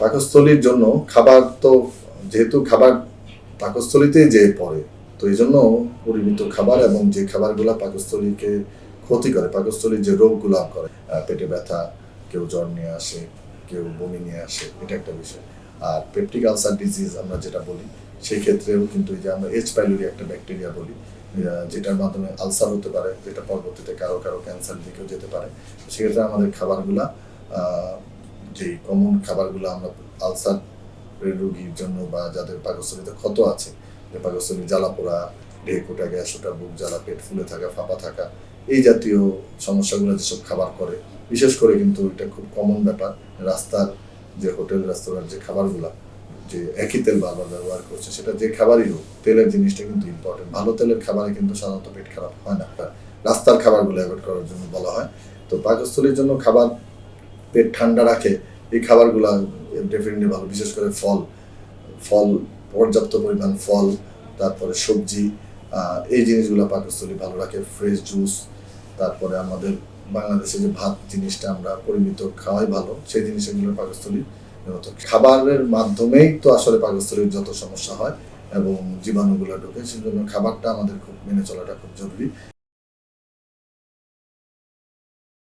পাকস্থলীর জন্য খাবার তো, যেহেতু খাবার পাকস্থলীতেই যে পড়ে, তো এই জন্য পরিমিত খাবার এবং যে খাবারগুলো পাকস্থলীকে ক্ষতি করে, পাকস্থলীর যে রোগগুলো করে পেটে ব্যথা, কেউ জ্বর নিয়ে আসে, কেউ বমি নিয়ে আসে, এটা একটা বিষয়। আর পেপটিক আলসার ডিজিজ আমরা যেটা বলি, সেই ক্ষেত্রেও কিন্তু এই যে আমরা এইচ পাইলোরি একটা ব্যাকটেরিয়া বলি যেটার মাধ্যমে আলসার হতে পারে, যেটা পরবর্তীতে কারও কারও ক্যান্সার দিকেও যেতে পারে সেক্ষেত্রে আমাদের খাবারগুলা যে কমন খাবারগুলো আমরা আলসার রোগীর জন্য বা যাদের পাকস্থলীতে ক্ষত আছে, যে পাকস্থলী জ্বালা পোড়া ঢেকুটা গ্যাস ওটা বুক জ্বালা, পেট ফুলে থাকা, ফাঁপা থাকা, এই জাতীয় সমস্যাগুলো যেসব খাবার করে, বিশেষ করে কিন্তু এটা খুব কমন ব্যাপার। রাস্তার যে হোটেল, রেস্তোরাঁর যে খাবারগুলা, যে একই তেল বারবার ব্যবহার করছে, সেটা যে খাবারই হোক, তেলের জিনিসটা কিন্তু ইম্পর্টেন্ট ভালো তেলের খাবারে কিন্তু সাধারণত পেট খারাপ হয় না। রাস্তার খাবারগুলো অ্যাভয়েড করার জন্য বলা হয়। তো পাকস্থলীর জন্য খাবার পেট ঠান্ডা রাখে, এই খাবারগুলো ডেফিনেটলি ভালো, বিশেষ করে ফল ফল, পর্যাপ্ত পরিমাণ ফল, তারপরে সবজি এই জিনিসগুলো পাকস্থলী ভালো রাখে ফ্রেশ জুস তারপরে আমাদের বাংলাদেশে যে ভাত জিনিসটা আমরা পরিমিত খাওয়াই ভালো, সেই জিনিসগুলো পাকস্থলী। খাবারের মাধ্যমেই তো আসলে পাকস্থলীর যত সমস্যা হয় এবং জীবাণুগুলো ঢোকে, সেজন্য খাবারটা আমাদের খুব মেনে চলাটা খুব জরুরি